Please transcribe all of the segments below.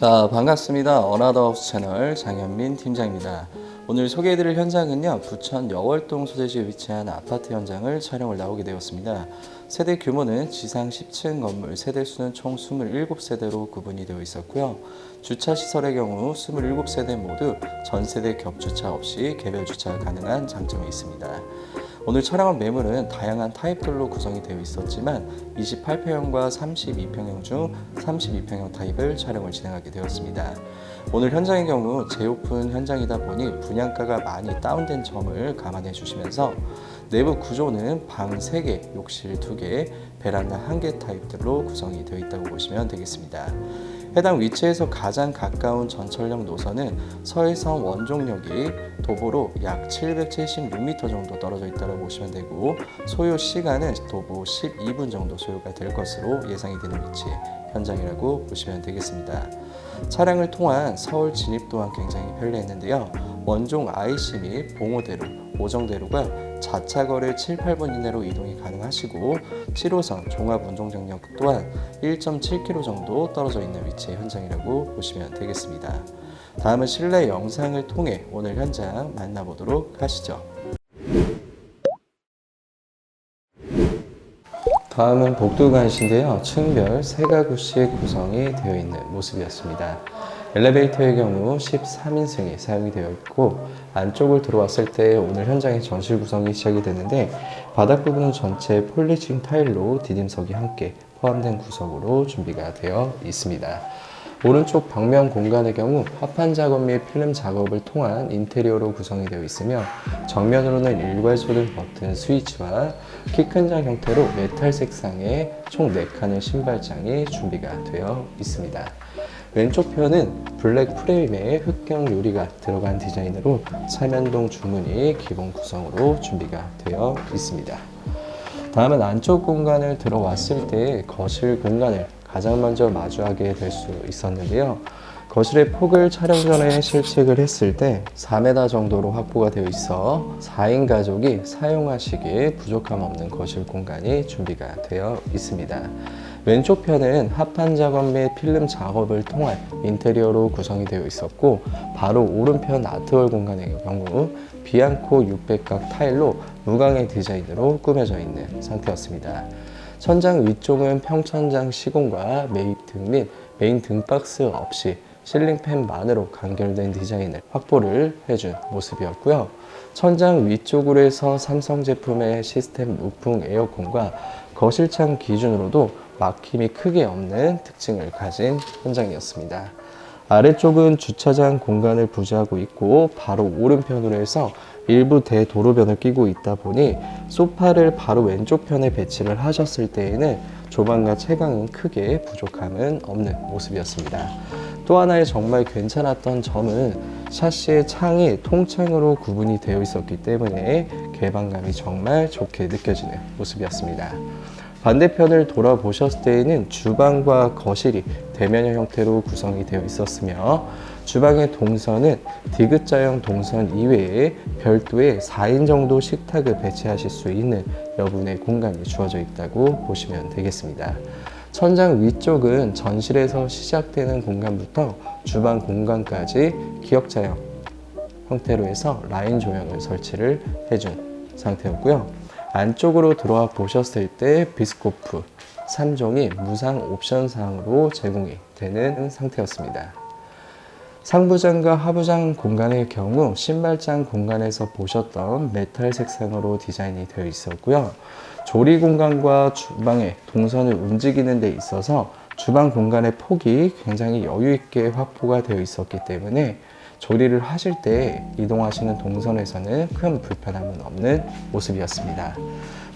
자 반갑습니다. 어나더하우스 채널 장현민 팀장입니다. 오늘 소개해드릴 현장은요 부천 여월동 소재지에 위치한 아파트 현장을 촬영을 나오게 되었습니다. 세대 규모는 지상 10층 건물 세대 수는 총 27세대로 구분이 되어 있었고요. 주차 시설의 경우 27세대 모두 전 세대 겹주차 없이 개별 주차 가능한 장점이 있습니다. 오늘 촬영한 매물은 다양한 타입별로 구성이 되어 있었지만 28평형과 32평형 중 32평형 타입을 촬영을 진행하게 되었습니다. 오늘 현장의 경우 재오픈 현장이다 보니 분양가가 많이 다운된 점을 감안해 주시면서 내부 구조는 방 3개, 욕실 2개, 베란다 1개 타입들로 구성이 되어 있다고 보시면 되겠습니다. 해당 위치에서 가장 가까운 전철역 노선은 서해선 원종역이 도보로 약 776m 정도 떨어져 있다고 보시면 되고 소요 시간은 도보 12분 정도 소요가 될 것으로 예상이 되는 위치 현장이라고 보시면 되겠습니다. 차량을 통한 서울 진입 또한 굉장히 편리했는데요. 원종 IC 및 봉오대로, 오정대로가 자차 거리 7, 8분 이내로 이동이 가능하시고 7호선 종합운동장역 또한 1.7km 정도 떨어져 있는 위치의 현장이라고 보시면 되겠습니다. 다음은 실내 영상을 통해 오늘 현장 만나보도록 하시죠. 다음은 복도관이신데요. 층별 세 가구씩 구성이 되어 있는 모습이었습니다. 엘리베이터의 경우 13인승이 사용이 되어 있고 안쪽을 들어왔을 때 오늘 현장의 전실 구성이 시작이 되는데 바닥 부분은 전체 폴리싱 타일로 디딤석이 함께 포함된 구성으로 준비가 되어 있습니다. 오른쪽 벽면 공간의 경우 합판 작업 및 필름 작업을 통한 인테리어로 구성이 되어 있으며 정면으로는 일괄 소등 버튼 스위치와 키 큰 장 형태로 메탈 색상의 총 4칸의 신발장이 준비가 되어 있습니다. 왼쪽 편은 블랙 프레임에 흑경 유리가 들어간 디자인으로 차면동 주문이 기본 구성으로 준비가 되어 있습니다. 다음은 안쪽 공간을 들어왔을 때 거실 공간을 가장 먼저 마주하게 될 수 있었는데요. 거실의 폭을 촬영 전에 실측을 했을 때 4m 정도로 확보가 되어 있어 4인 가족이 사용하시기에 부족함 없는 거실 공간이 준비가 되어 있습니다. 왼쪽 편은 합판 작업 및 필름 작업을 통한 인테리어로 구성이 되어 있었고 바로 오른편 아트월 공간의 경우 비앙코 600각 타일로 무광의 디자인으로 꾸며져 있는 상태였습니다. 천장 위쪽은 평천장 시공과 메이등 및 메인 등박스 없이 실링팬만으로 간결된 디자인을 확보를 해준 모습이었고요. 천장 위쪽으로 해서 삼성 제품의 시스템 무풍 에어컨과 거실창 기준으로도 막힘이 크게 없는 특징을 가진 현장이었습니다. 아래쪽은 주차장 공간을 부지하고 있고 바로 오른편으로 해서 일부 대도로변을 끼고 있다 보니 소파를 바로 왼쪽 편에 배치를 하셨을 때에는 조망과 채광은 크게 부족함은 없는 모습이었습니다. 또 하나의 정말 괜찮았던 점은 샤시의 창이 통창으로 구분이 되어 있었기 때문에 개방감이 정말 좋게 느껴지는 모습이었습니다. 반대편을 돌아보셨을 때에는 주방과 거실이 대면형 형태로 구성이 되어 있었으며 주방의 동선은 디귿자형 동선 이외에 별도의 4인 정도 식탁을 배치하실 수 있는 여분의 공간이 주어져 있다고 보시면 되겠습니다. 천장 위쪽은 전실에서 시작되는 공간부터 주방 공간까지 기역자형 형태로 해서 라인 조형을 설치를 해준 상태였고요. 안쪽으로 들어와 보셨을 때 비스코프 3종이 무상 옵션 사항으로 제공이 되는 상태였습니다. 상부장과 하부장 공간의 경우 신발장 공간에서 보셨던 메탈 색상으로 디자인이 되어 있었고요. 조리 공간과 주방의 동선을 움직이는 데 있어서 주방 공간의 폭이 굉장히 여유 있게 확보가 되어 있었기 때문에 조리를 하실 때 이동하시는 동선에서는 큰 불편함은 없는 모습이었습니다.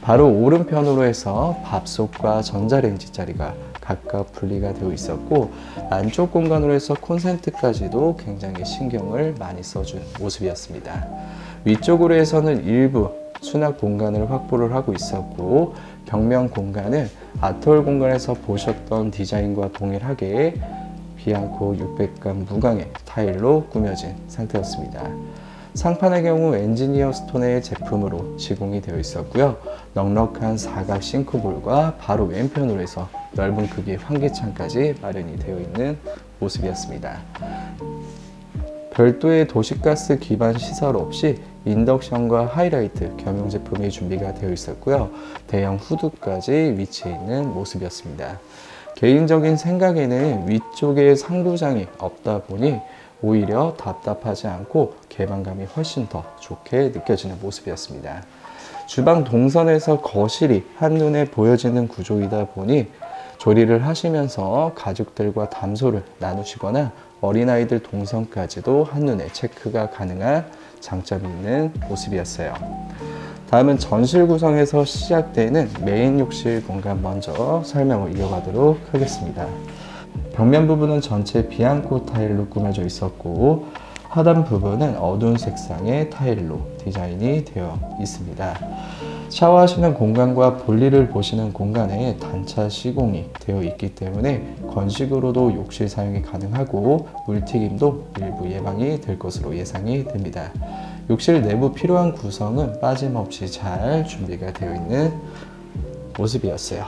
바로 오른편으로 해서 밥솥과 전자레인지 자리가 각각 분리가 되어 있었고 안쪽 공간으로 해서 콘센트까지도 굉장히 신경을 많이 써준 모습이었습니다. 위쪽으로 해서는 일부 수납 공간을 확보를 하고 있었고 벽면 공간은 아트홀 공간에서 보셨던 디자인과 동일하게 비앙코 600감 무광의 타일로 꾸며진 상태였습니다. 상판의 경우 엔지니어 스톤의 제품으로 시공이 되어 있었고요. 넉넉한 사각 싱크볼과 바로 왼편으로 해서 넓은 크기의 환기창까지 마련이 되어 있는 모습이었습니다. 별도의 도시가스 기반 시설 없이 인덕션과 하이라이트 겸용 제품이 준비가 되어 있었고요. 대형 후드까지 위치해 있는 모습이었습니다. 개인적인 생각에는 위쪽에 상부장이 없다 보니 오히려 답답하지 않고 개방감이 훨씬 더 좋게 느껴지는 모습이었습니다. 주방 동선에서 거실이 한눈에 보여지는 구조이다 보니 조리를 하시면서 가족들과 담소를 나누시거나 어린아이들 동선까지도 한눈에 체크가 가능한 장점이 있는 모습이었어요. 다음은 전실 구성에서 시작되는 메인 욕실 공간 먼저 설명을 이어가도록 하겠습니다. 벽면 부분은 전체 비앙코 타일로 꾸며져 있었고 하단 부분은 어두운 색상의 타일로 디자인이 되어 있습니다. 샤워하시는 공간과 볼일을 보시는 공간에 단차 시공이 되어 있기 때문에 건식으로도 욕실 사용이 가능하고 물튀김도 일부 예방이 될 것으로 예상이 됩니다. 욕실 내부 필요한 구성은 빠짐없이 잘 준비가 되어 있는 모습이었어요.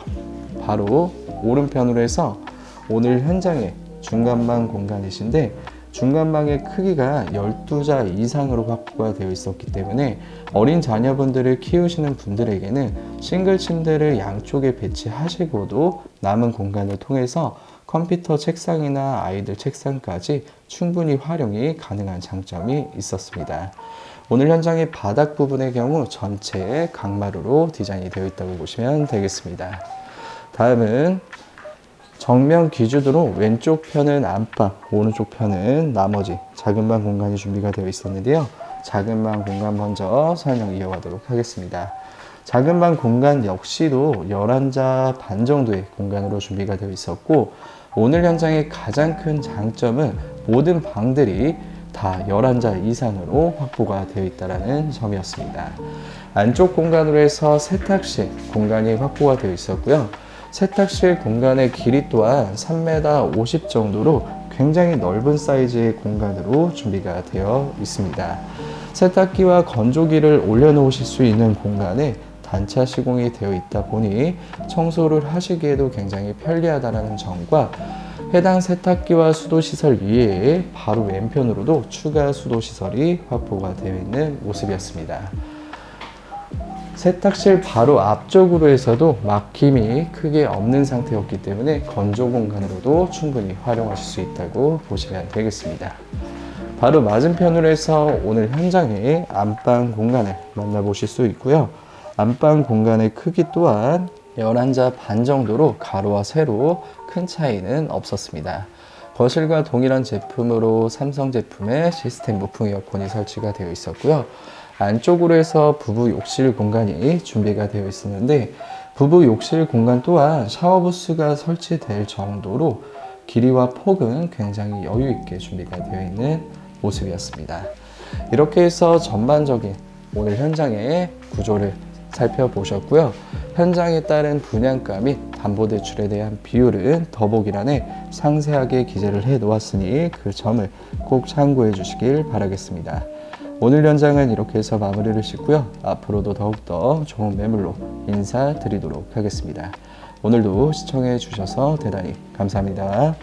바로 오른편으로 해서 오늘 현장의 중간방 공간이신데 중간방의 크기가 12자 이상으로 확보가 되어 있었기 때문에 어린 자녀분들을 키우시는 분들에게는 싱글 침대를 양쪽에 배치하시고도 남은 공간을 통해서 컴퓨터 책상이나 아이들 책상까지 충분히 활용이 가능한 장점이 있었습니다. 오늘 현장의 바닥 부분의 경우 전체 강마루로 디자인이 되어 있다고 보시면 되겠습니다. 다음은 정면 기준으로 왼쪽 편은 안방, 오른쪽 편은 나머지 작은 방 공간이 준비가 되어 있었는데요. 작은 방 공간 먼저 설명 이어가도록 하겠습니다. 작은 방 공간 역시도 11자 반 정도의 공간으로 준비가 되어 있었고 오늘 현장의 가장 큰 장점은 모든 방들이 다 11자 이상으로 확보가 되어 있다는 점이었습니다. 안쪽 공간으로 해서 세탁실 공간이 확보가 되어 있었고요. 세탁실 공간의 길이 또한 3m 50 정도로 굉장히 넓은 사이즈의 공간으로 준비가 되어 있습니다. 세탁기와 건조기를 올려놓으실 수 있는 공간에 단차 시공이 되어 있다 보니 청소를 하시기에도 굉장히 편리하다는 점과 해당 세탁기와 수도 시설 위에 바로 왼편으로도 추가 수도 시설이 확보가 되어 있는 모습이었습니다. 세탁실 바로 앞쪽으로 해서도 막힘이 크게 없는 상태였기 때문에 건조 공간으로도 충분히 활용하실 수 있다고 보시면 되겠습니다. 바로 맞은편으로 해서 오늘 현장의 안방 공간을 만나보실 수 있고요. 안방 공간의 크기 또한 11자 반 정도로 가로와 세로 큰 차이는 없었습니다. 거실과 동일한 제품으로 삼성 제품의 시스템 무풍 에어컨이 설치가 되어 있었고요. 안쪽으로 해서 부부 욕실 공간이 준비가 되어 있었는데 부부 욕실 공간 또한 샤워 부스가 설치될 정도로 길이와 폭은 굉장히 여유 있게 준비가 되어 있는 모습이었습니다. 이렇게 해서 전반적인 오늘 현장의 구조를 살펴보셨고요. 현장에 따른 분양가 및 담보대출에 대한 비율은 더보기란에 상세하게 기재를 해 놓았으니 그 점을 꼭 참고해 주시길 바라겠습니다. 오늘 현장은 이렇게 해서 마무리를 짓고요. 앞으로도 더욱더 좋은 매물로 인사드리도록 하겠습니다. 오늘도 시청해 주셔서 대단히 감사합니다.